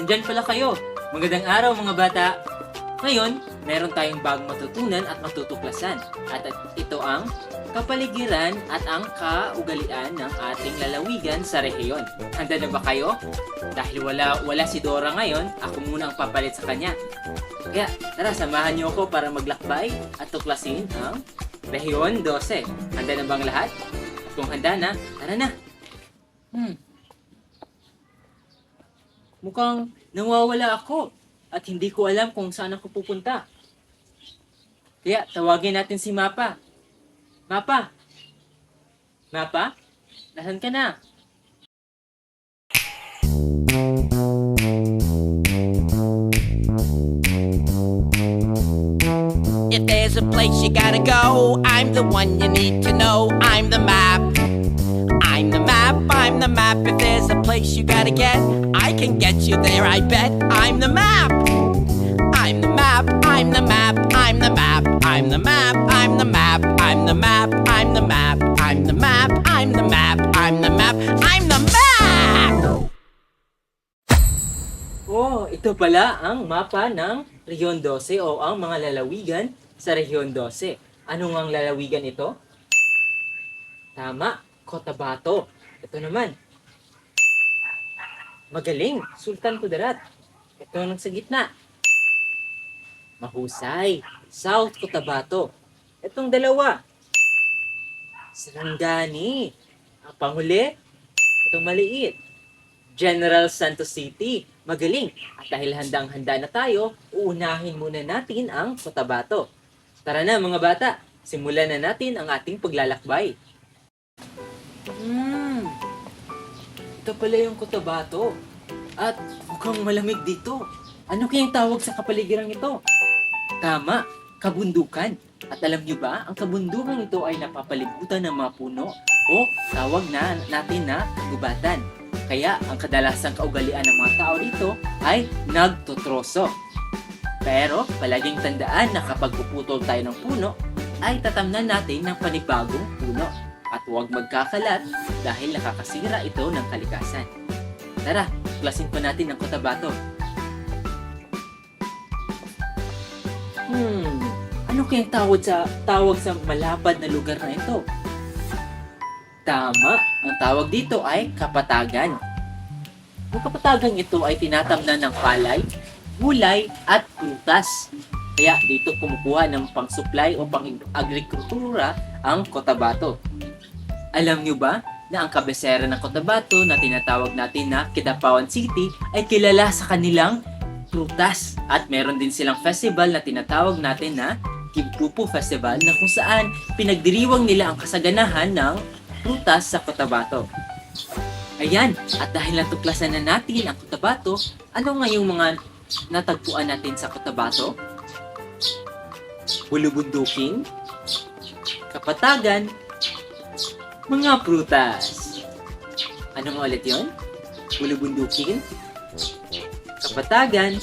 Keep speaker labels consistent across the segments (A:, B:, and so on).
A: Nandyan pala kayo. Magandang araw mga bata. Ngayon, meron tayong bagong matutunan at matutuklasan. At ito ang kapaligiran at ang kaugalian ng ating lalawigan sa rehiyon. Handa na ba kayo? Dahil wala, wala si Dora ngayon, ako muna ang papalit sa kanya. Kaya tara, samahan niyo ako para maglakbay at tuklasin ang Rehiyon 12. Handa na bang lahat? At kung handa na, tara na. Mukhang nawawala ako at hindi ko alam kung saan ako pupunta. Kaya tawagin natin si Mapa. Mapa! Mapa? Nasaan ka na?
B: If there's a place you gotta go, I'm the one you need to know. I'm the map. I'm the map, I'm the map. If there's a place you gotta get, I can get you there, I bet. I'm the map. I'm the map, I'm the map, I'm the map, I'm the map, I'm the map, I'm the map, I'm the map, I'm the map, I'm the map, I'm the map, I'm the map!
A: Oh, ito pala ang mapa ng Rehiyon 12 o ang mga lalawigan sa Rehiyon 12. Ano ang lalawigan ito? Tama, Cotabato. Ito naman. Magaling, Sultan Kudarat. Ito ang sa gitna. Mahusay, South Cotabato. Itong dalawa. Sarangani. Ang panghuli, itong maliit. General Santos City. Magaling. At dahil handang-handa na tayo, uunahin muna natin ang Cotabato. Tara na mga bata, simulan na natin ang ating paglalakbay. Hmm, ito pala yung Cotabato. At mukhang malamig dito. Ano kayang tawag sa kapaligiran ito? Tama, kabundukan. At alam nyo ba, ang kabundukan ito ay napapalibutan ng mga puno o tawag na natin na gubatan. Kaya ang kadalasang kaugalian ng mga tao dito ay nagtutroso. Pero palaging tandaan na kapag puputol tayo ng puno, ay tatamnan natin ng panibagong puno. At huwag magkakalat dahil nakakasira ito ng kalikasan. Tara, klasin pa natin ang Cotabato. Hmm, ano kayang tawag sa tawag sa malapad na lugar na ito? Tama, ang tawag dito ay kapatagan. Ang kapatagan ito ay tinatamnan ng palay, gulay at prutas. Kaya dito kumukuha ng pang-supply o pang-agrikultura ang Cotabato. Alam nyo ba na ang kabesera ng Cotabato na tinatawag natin na Kidapawan City ay kilala sa kanilang prutas. At meron din silang festival na tinatawag natin na Kibpupo Festival na kung saan pinagdiriwang nila ang kasaganahan ng prutas sa Cotabato. Ayan, at dahil natuklasan na natin ang Cotabato, ano nga yung mga natagpuan natin sa Cotabato? Bulubundukin, kapatagan, mga prutas. Ano nga ulit yun? Bulubundukin, kapatagan,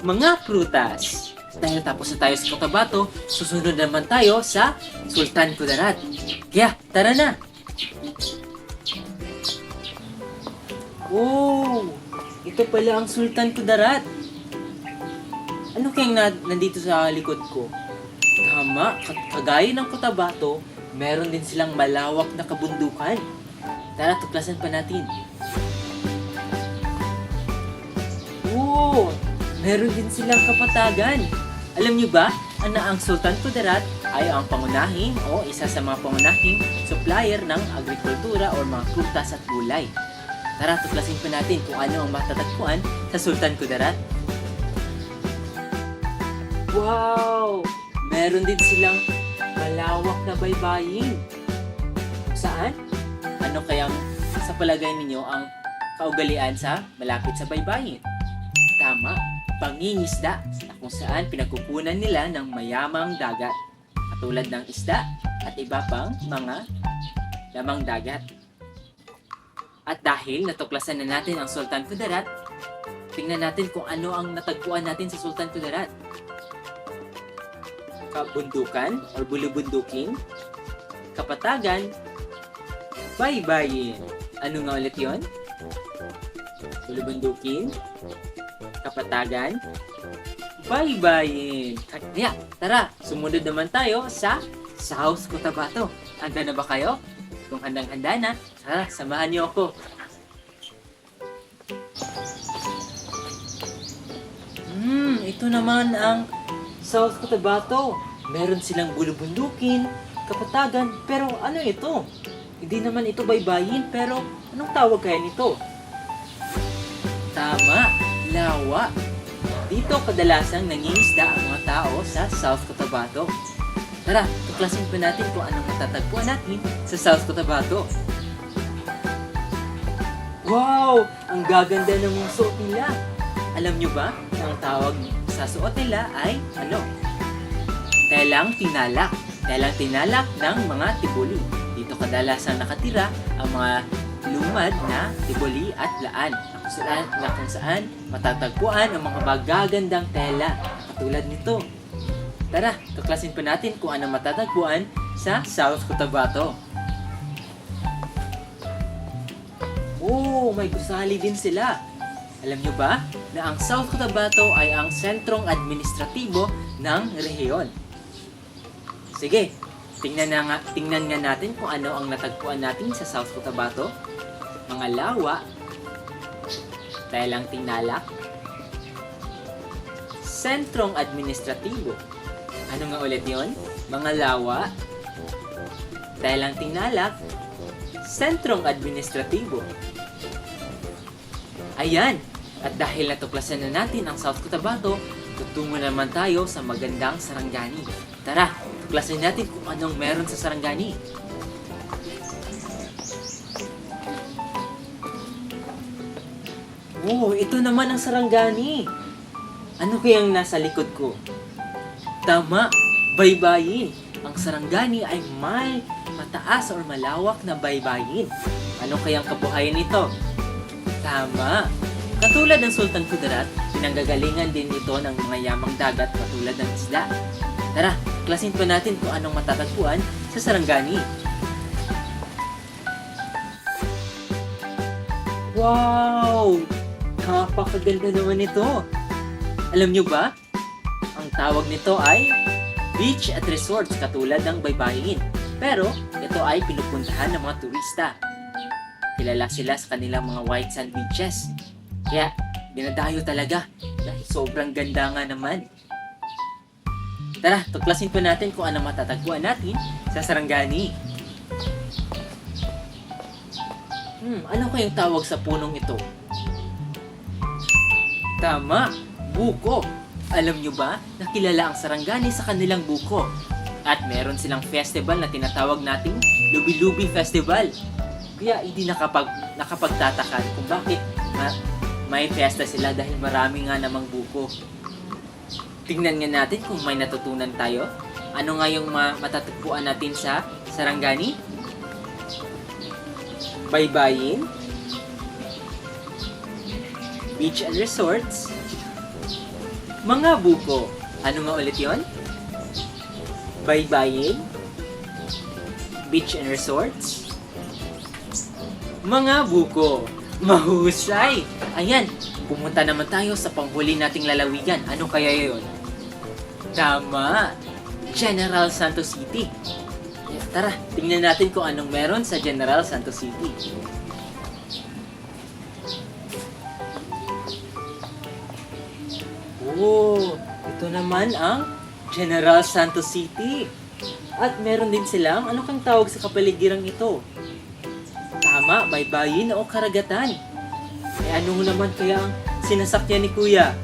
A: mga prutas. Dahil tapos na tayo sa Cotabato, susunod naman tayo sa Sultan Kudarat. Kaya, tara na! Oh! Ito pala ang Sultan Kudarat. Ano kayang na, nandito sa likod ko? Tama, ka- kagaya ng Cotabato, meron din silang malawak na kabundukan. Tara, tuklasan pa natin. Oo! Meron din silang kapatagan. Alam niyo ba, na ang Sultan Kudarat ay ang pangunahing o isa sa mga pangunahing supplier ng agrikultura o mga prutas at gulay. Tara, tuklasin pa natin kung ano ang matatagpuan sa Sultan Kudarat. Wow! Meron din silang malawak na baybayin. Saan? Ano kayang sa palagay ninyo ang kaugalian sa malapit sa baybayin? Tama, pangingisda na kung saan pinagkukunan nila ng mayamang dagat katulad ng isda at iba pang mga lamang dagat. At dahil natuklasan na natin ang Sultan Kudarat, tingnan natin kung ano ang natagpuan natin sa Sultan Kudarat. Kabundukan or bulubundukin, kapatagan, baybayin. Ano nga ulit yon? Bulubundukin, kapatagan, baybayin. Kaya, tara, sumunod naman tayo sa South Cotabato. Handa na ba kayo? Kung handang-handa na, tara, samahan niyo ako. Hmm, ito naman ang South Cotabato. Meron silang bulubundukin, kapatagan, pero ano ito? Hindi naman ito baybayin, pero anong tawag kaya nito? Tama, lawa. Dito kadalasang nangingisda ang mga tao sa South Cotabato. Tara, tuklasin pa natin kung anong matatagpuan natin sa South Cotabato. Wow! Ang gaganda ng mga suot nila. Alam nyo ba na ang tawag sa suot nila ay ano? Telang tinalak. Telang tinalak ng mga tibuli. Dito kadalasan nakatira ang mga lumad na tibuli at laan na kung saan, na kung saan matatagpuan ang mga magagandang tela katulad nito. Tara, tuklasin pa natin kung ano matatagpuan sa South Cotabato. Oh, may gusali din sila. Alam nyo ba na ang South Cotabato ay ang sentrong administratibo ng rehiyon? Sige, tingnan, na nga, tingnan nga natin kung ano ang natagpuan natin sa South Cotabato. Mga lawa, telang tinalak, sentrong administratibo. Ano nga ulit yon? Mga lawa, telang tinalak, sentrong administratibo. Ayan! At dahil natuklasan na natin ang South Cotabato, tutungo naman tayo sa magandang Sarangani. Tara, tuklasin natin kung anong meron sa Sarangani. Oh, ito naman ang Sarangani. Ano kayang nasa likod ko? Tama, baybayin. Ang Sarangani ay may mataas or malawak na baybayin. Ano kayang kabuhayan nito? Tama. Katulad ng Sultan Kudarat, pinanggagalingan din ito ng mga yamang dagat katulad ng isda. Tara, klasin pa natin kung anong matatagpuan sa Sarangani. Wow! Napakaganda naman ito. Alam nyo ba? Ang tawag nito ay beach at resorts katulad ng baybayin. Pero ito ay pinupuntahan ng mga turista. Kilala sila sa kanilang mga white sand beaches. Kaya dinadayo talaga dahil sobrang ganda nga naman. Tara, tuklasin po natin kung ano matatagpuan natin sa Sarangani. Hmm, ano kayang tawag sa punong ito? Tama, buko. Alam nyo ba na kilala ang Sarangani sa kanilang buko? At meron silang festival na tinatawag nating Lubi-Lubi Festival. Kaya hindi nakapag, nakapagtatakan kung bakit ma- may fiesta sila dahil marami nga namang buko. Tingnan nga natin kung may natutunan tayo. Ano nga yung ma- matatagpuan natin sa Sarangani? Baybayin, beach and resorts, mga buko. Ano nga ulit yon? Baybayin, beach and resorts, mga buko. Mahusay! Ayan, pumunta naman tayo sa panghuli nating lalawigan. Ano kaya yon? Tama! General Santos City. Tara, tingnan natin kung anong meron sa General Santos City. Oh, ito naman ang General Santos City. At meron din silang, ano kang tawag sa kapaligirang ito? Tama, baybayin o karagatan. Eh ano naman kaya ang sinasakyan ni Kuya?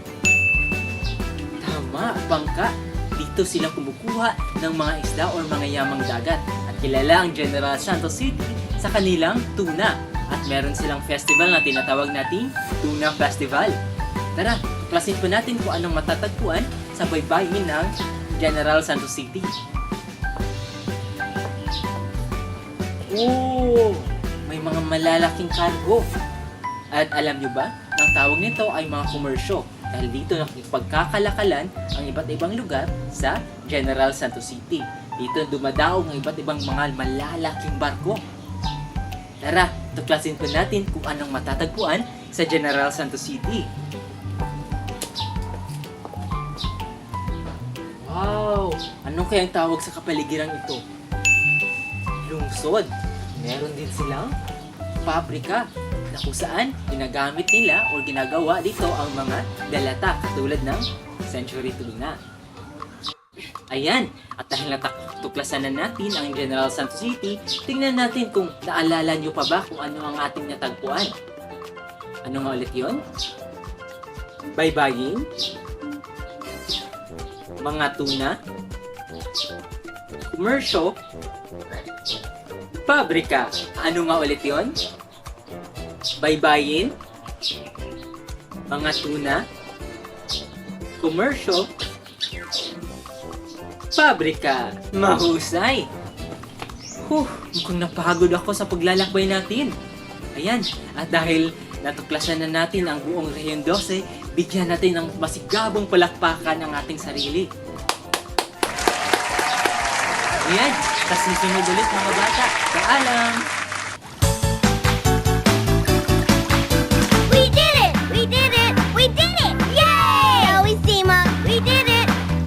A: Tama, bangka. Dito sila kumukuha ng mga isda o mga yamang dagat. At kilala ang General Santos City sa kanilang tuna. At meron silang festival na tinatawag nating Tuna Festival. Tara, tuklasin po natin kung anong matatagpuan sa baybayin ng General Santos City. Oh, may mga malalaking cargo. At alam nyo ba, ang tawag nito ay mga komersyo dahil dito nakipagkakalakalan ang iba't ibang lugar sa General Santos City. Dito dumadaong ang iba't ibang mga malalaking barko. Tara, tuklasin po natin kung anong matatagpuan sa General Santos City. Wow! Anong kayang tawag sa kapaligiran ito? Lungsod. Meron din silang paprika na kung saan ginagamit nila o ginagawa dito ang mga dalata katulad ng Century Tuna. Ayan, at dahil natuklasan na natin ang General Santos City, tingnan natin kung naalala nyo pa ba kung ano ang ating natagpuan. Ano nga ulit yun? Baybayin? Mga tuna? Commercial? Pabrika? Ano nga ulit yun? Baybayin? Mga tuna? Commercial? Pabrika? Mahusay! Huh, mukhang napagod ako sa paglalakbay natin. Ayan, at dahil natuklasan na natin ang buong Rehiyon 12, bigyan natin ng masigabong palakpakan ang ating sarili. Ayan, kasi sunod ulit mga bata. Paalam!